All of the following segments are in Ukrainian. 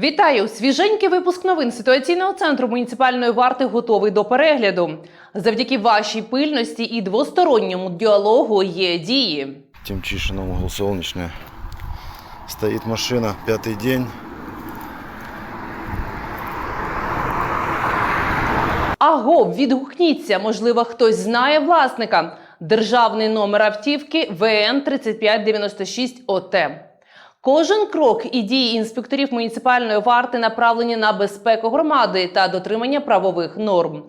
Вітаю! Свіженький випуск новин ситуаційного центру муніципальної варти готовий до перегляду. Завдяки вашій пильності і двосторонньому діалогу є дії. Тимчишина, угол солнечная. Стоит машина, пятый день. Аго, відгукніться, можливо, хтось знає власника. Державний номер автівки ВН 3596 ОТ. Кожен крок і дії інспекторів муніципальної варти направлені на безпеку громади та дотримання правових норм.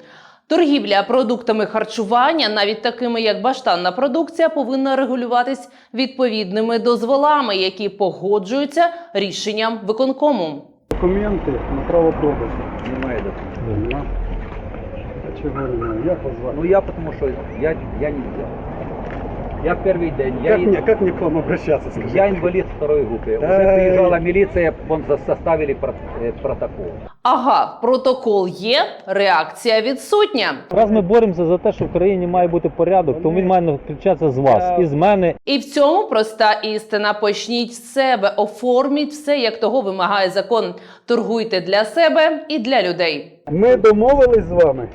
Торгівля продуктами харчування, навіть такими як баштанна продукція, повинна регулюватись відповідними дозволами, які погоджуються рішенням виконкому. Документи на право продажу. Немає документів. Чого немає? Як вас звати? Ну я потому что я, я не взял. Я в первый день, я, Как и- мне, как мне к вам обращаться, скажите? я инвалид второй группы. Да. Уже приезжала милиция, вон за- составили про- э, протокол. Ага, протокол є, реакція відсутня. Раз ми боремося за те, що в країні має бути порядок, то він має включатися з вас і з мене. І в цьому проста істина. Почніть з себе, оформіть все, як того вимагає закон. Торгуйте для себе і для людей. Ми домовились з вами.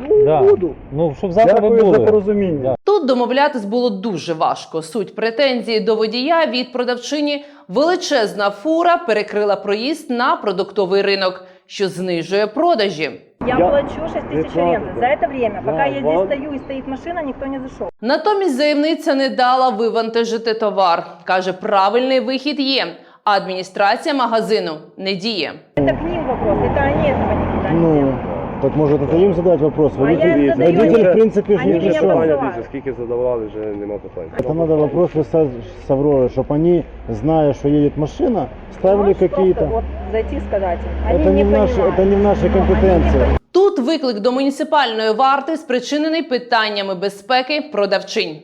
Ну, Да. буду. Ну щоб завтра ви Дякую за були. порозуміння. Да. Тут домовлятись було дуже важко. Суть претензії до водія від продавчині величезна фура перекрила проїзд на продуктовий ринок, що знижує продажі. Я, Я- плачу 6 тысяч Рекламу, аренды. да. За это время, Да, пока я здесь вам- стою и стоит машина, никто не зашел. Натомість заявниця не дала вивантажити товар. каже, правильний вихід є. А адміністрація магазину не діє. Это к ним вопрос, это они этого никогда не Ну, делают. так может это им задать вопрос? А я им задаю, водитель они- в принципе, ж они не меня решал. посылают. скільки задавали, вже нема питань. Это надо вопрос писать с Авророй, чтобы они, зная, что едет машина, ставили Можешь просто какие-то... Вот зайти и сказать им. Они Это не, не, в наши, понимают. это не в нашей Ну, они не компетенции. Тут виклик до муніципальної варти спричинений питаннями безпеки продавчинь.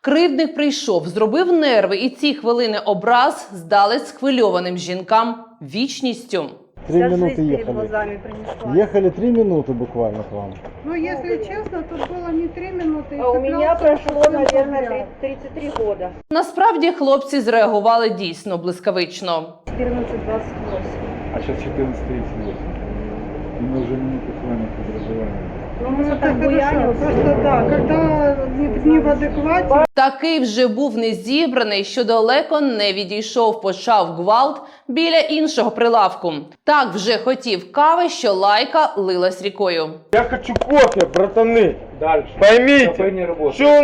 Кривдник прийшов, зробив нерви, і ці хвилини образ здались схвильованим жінкам вічністю. Три Вся минуты жизнь перед ехали. глазами принесла. Ехали три минуты буквально к вам. Ну, если честно, тут было не три минуты. и А у меня цеплялся прошло, совсем наверное, подряд. 33 года. Насправді хлопці зреагували дійсно блискавично. 14-28. А сейчас 14.38. И мы уже минуту с вами подразговариваем. Ну, мы Это так хорошо. буяним. Просто да, когда не, не в адеквате, Такий вже був незібраний, що далеко не відійшов, почав гвалт біля іншого прилавку. Так вже хотів кави, що лайка лилась рікою. Я хочу кофе, братаны. Дальше. Поймите, Кафе не работает. что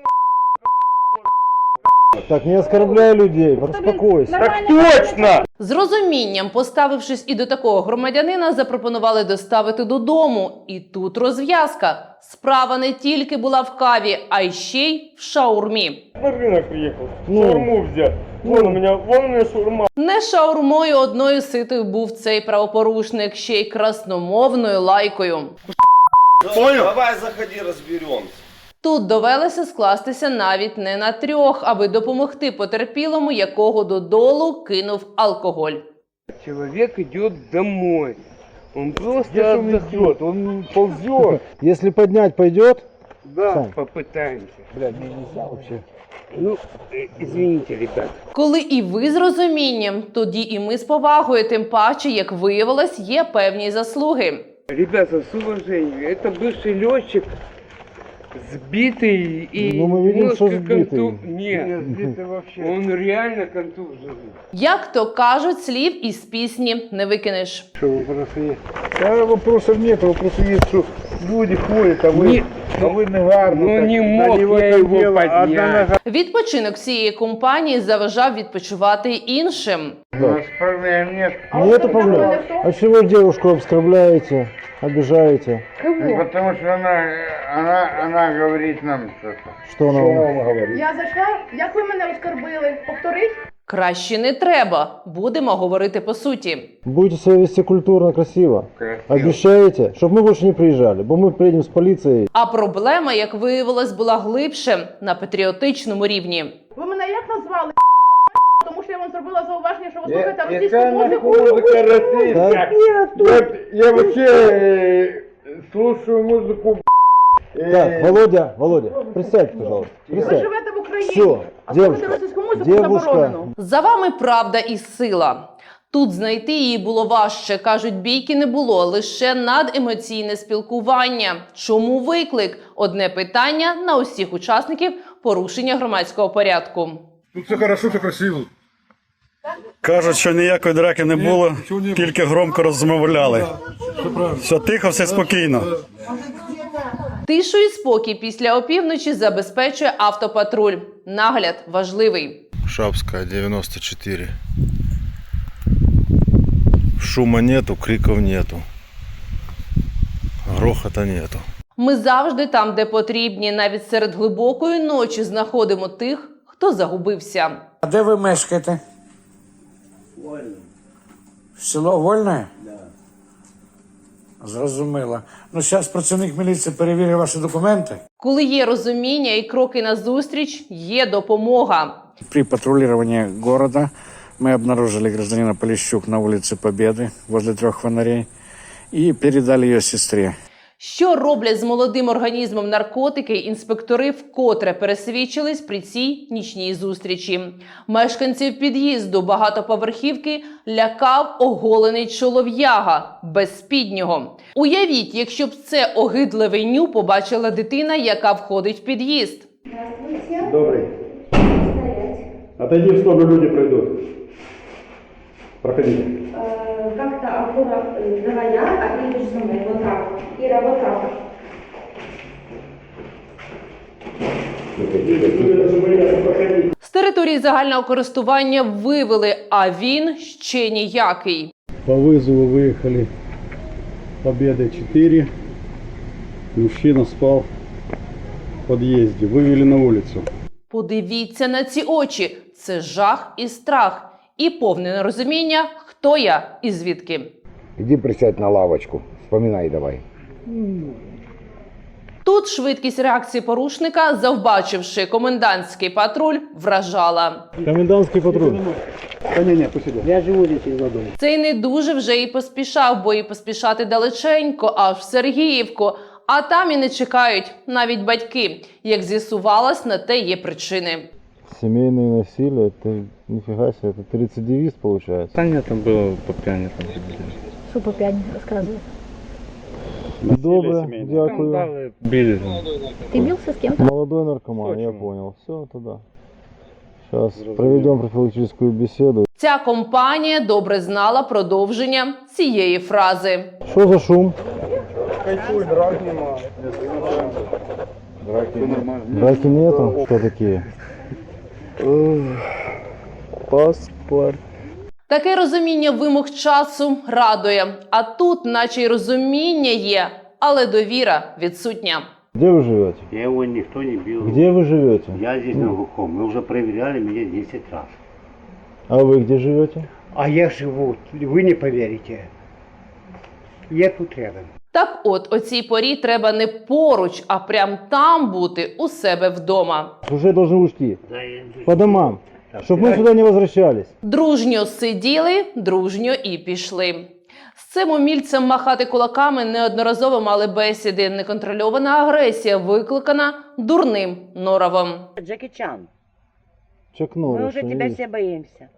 Так, не оскорбляй людей, успокойся. так точно. З розумінням, поставившись і до такого громадянина, запропонували доставити додому. І тут розв'язка. Справа не тільки була в каві, а й ще й в шаурмі. На рынок приехал, Ну. шаурму взять. Вон у меня, вон у меня шаурма. Не шаурмою одною ситою був цей правопорушник, ще й красномовною лайкою. Понял? Давай заходи, разберемся. Тут довелося скластися навіть не на трьох, аби допомогти потерпілому, якого додолу кинув алкоголь. Человек идет домой. Он просто Где же он идет? Он ползет. Если поднять пойдет, Да, Сань. попытаемся. блядь, мне нельзя вообще. Ну, э, извините, ребят. Коли і ви з розумінням, тоді і ми з повагою, тим паче, як виявилось, є певні заслуги. Ребята, с уважением. Это бывший летчик, сбитый и Ну, мы видим, немножко что сбитый. конту- Нет, сбитый вообще. Он реально контужен. Як то кажуть, слів із пісні не викинеш. Что вопросы есть? Да, вопросов нет. Вопросы есть, что люди ходят, а вы, Не- а вы негарно. ну, так не на мог него я так его дело, поднять. Одна нога. Відпочинок всієї компанії заважав відпочивати й іншим. У нас проблем нет. Нету проблем. А чего вы девушку оскорбляете, обижаете? Потому что она, она, она говорит нам что-то. Что она вам? говорит? я зайшла, як ви мене оскорбили? Повторить? Краще не треба. Будемо говорити по суті. Будете себя вести культурно, красиво. Обещаете, чтобы мы больше не приезжали, бо мы приедем с полицией. А проблема, як виявилось, була глибше на патріотичному рівні. Ви мене як назвали? Тому що я вам зробила зауваження, що ви Я- слухаєте російську яка музику. музыка российская? Да? Вот я вообще э, слушаю музыку. э, Так, Володя, Володя, присядь, пожалуйста. Ви Присядь. живете в Україні. все, а девушка, російську музику девушка. заборонено. За вами правда і сила. Тут знайти її було важче. кажуть, бійки не було, лише надемоційне спілкування. Чому виклик? Одне питання на усіх учасників порушення громадського порядку. Тут все хорошо, все красиво. Кажуть, що ніякої драки не було, тільки громко розмовляли. Все тихо, все спокійно. Тишу і спокій після опівночі забезпечує автопатруль. Нагляд важливий. Шапская, 94. Шума нету, криков нету. Грохота нету. Ми завжди там, де потрібні. Навіть серед глибокої ночі знаходимо тих, хто загубився. А де ви мешкаєте? Вольне. Село Вольне? Зрозуміло. Ну, зараз працівник міліції перевірить ваші документи. Коли є розуміння і кроки назустріч, є допомога. При патрулировании города мы обнаружили гражданина Полищук на улице Победы возле трех фонарей и передали ее сестре. Що роблять з молодим організмом наркотики, інспектори вкотре пересвідчились при цій нічній зустрічі. Мешканців під'їзду багатоповерхівки лякав оголений чолов'яга без спіднього. Уявіть, якщо б це огидливе ню побачила дитина, яка входить в під'їзд. Добрый. Отойди в сторону, люди пройдут. Проходите. Как-то аккуратно, давай я, а ты идешь за мной, вот так. Ира, вот так. З території загального користування вивели, а він ще ніякий. По вызову выехали Победы 4. Мужчина спал в подъезде. Вывели на улицу. Подивіться на ці очі. Це жах і страх, і повне нерозуміння, хто я і звідки. Иди присядь на лавочку. Вспоминай давай. Тут швидкість реакції порушника, завбачивши комендантський патруль, вражала. Комендантский патруль. Не, не, пусть идет. Я живу здесь из дома. Цей не дуже вже і поспішав, бо і поспішати далеченько, аж в Сергіївку. А там і не чекають навіть батьки. Як з'ясувалось, на те є причини. Семейное насилие, это нифига себе, это рецидивист получается. Та ні, там було по п'яні там. Что по пять рассказывай. Добре, семейное. дякую. Дали, білі. Ты бился с кем-то? Молодой наркоман, я понял. Все, туда. Сейчас проведем профилактическую беседу. Ця компанія добре знала продовження цієї фрази. Что за шум? Кайфуй, драк нема. Драки нету? Кто такие? Паспорт. Таке розуміння вимог часу радує. А тут, наче й розуміння є, але довіра відсутня. Где вы живете? Я его никто не бил. Где вы живете? Я здесь на глухом. Мы уже проверяли меня 10 раз. А вы где живете? А я живу, вы не поверите. Я тут рядом. Так от, о цій порі треба не поруч, а прям там бути у себе вдома. Уже должны уйти. Да, я... По домам. Чтобы мы сюда не возвращались. Дружньо сиділи, дружньо і пішли. З цим умільцем махати кулаками неодноразово мали бесіди. Неконтрольована агресія викликана дурним норовом. Джеки Чан, Чак Норрис, что не есть? боимся.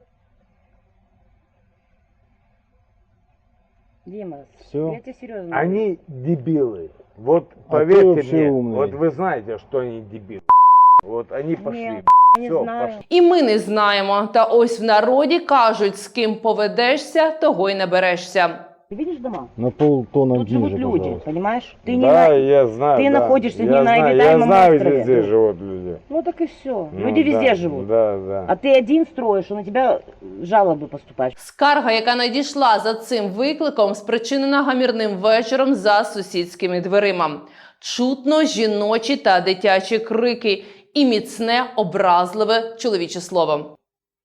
Дима, Всё. тебе серьезно. Они дебилы. Вот А ты поверьте вообще мне, умный. вот вы знаете, что они дебилы. Вот они пошли. Нет, не Всё, знаю. пошли. І ми не знаємо. Та ось в народі кажуть, з ким поведешся, того й наберешся. Ты видишь дома? На полтона Тут живут ниже, люди, пожалуйста. понимаешь? Ты не да, на- я знаю. ты да. находишься я не на знаю, Я обитаемом знаю, острове. где живут люди. Ну так и все. Ну, люди везде да, живут. Да, да. А ты один строишь, и на тебя жалобы поступают. Скарга, яка надійшла за цим викликом, спричинена гамірним вечором за сусідськими дверима. Чутно жіночі та дитячі крики і міцне образливе чоловіче слово.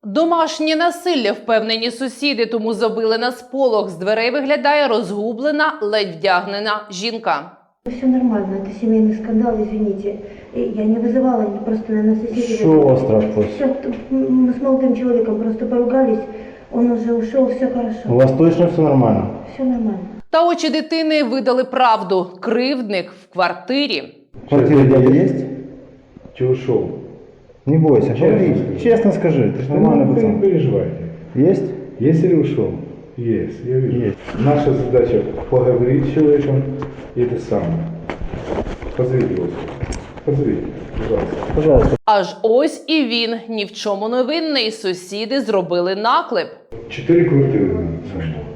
Домашнє насилля впевнені сусіди, тому забили на сполох. З дверей виглядає розгублена, ледь вдягнена жінка. Все нормально, это семейный скандал, извините. Я не вызывала, просто, наверное, соседи... Что у вас трапилось? Все, мы с молодым человеком просто поругались, он уже ушел, все У хорошо. вас точно все нормально? Все нормально. Та очі дитини видали правду. Кривдник в квартирі. Квартира дядя есть? Че ушел? Не бойся, говори. Честно скажи, ты же нормальный пацан. переживайте. Есть? Есть или ушел? Есть, я вижу. Наша задача поговорить с человеком и это самое. Позовите его. Позовите, пожалуйста. Пожалуйста. Аж ось і він ні в чому не винний. Сусіди зробили наклеп. Четыре квартиры нам занял.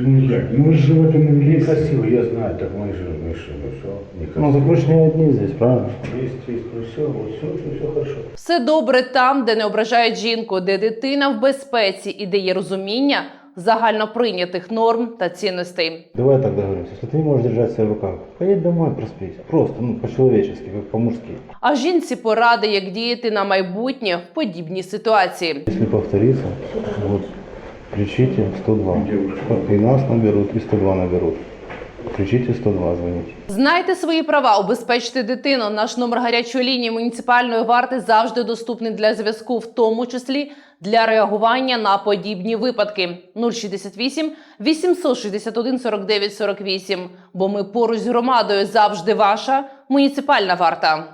Ну как, ну вы же живете на месте. Красиво, я знаю, так мы же, мы же, ну все, Ну, так вы же не одни здесь, правильно? Есть, есть, ну все, вот все, все, все хорошо. Все добре там, де не ображають жінку, де дитина в безпеці і де є розуміння загальноприйнятих норм та цінностей. Давай так договоримся. Если ты не можешь держать себя в руках, поедь домой, проспись. Просто, ну, по-человечески, как по-мужски. А жінці поради, як діяти на майбутнє в подібній ситуації. Если повторится, вот, кричите 102. И нас наберут, и 102 наберут. Кричите 102, звоните. Знайте свої права, убезпечте дитину. Наш номер гарячої лінії муніципальної варти завжди доступний для зв'язку, в тому числі для реагування на подібні випадки. 068 861 49 48. Бо ми поруч з громадою завжди ваша муніципальна варта.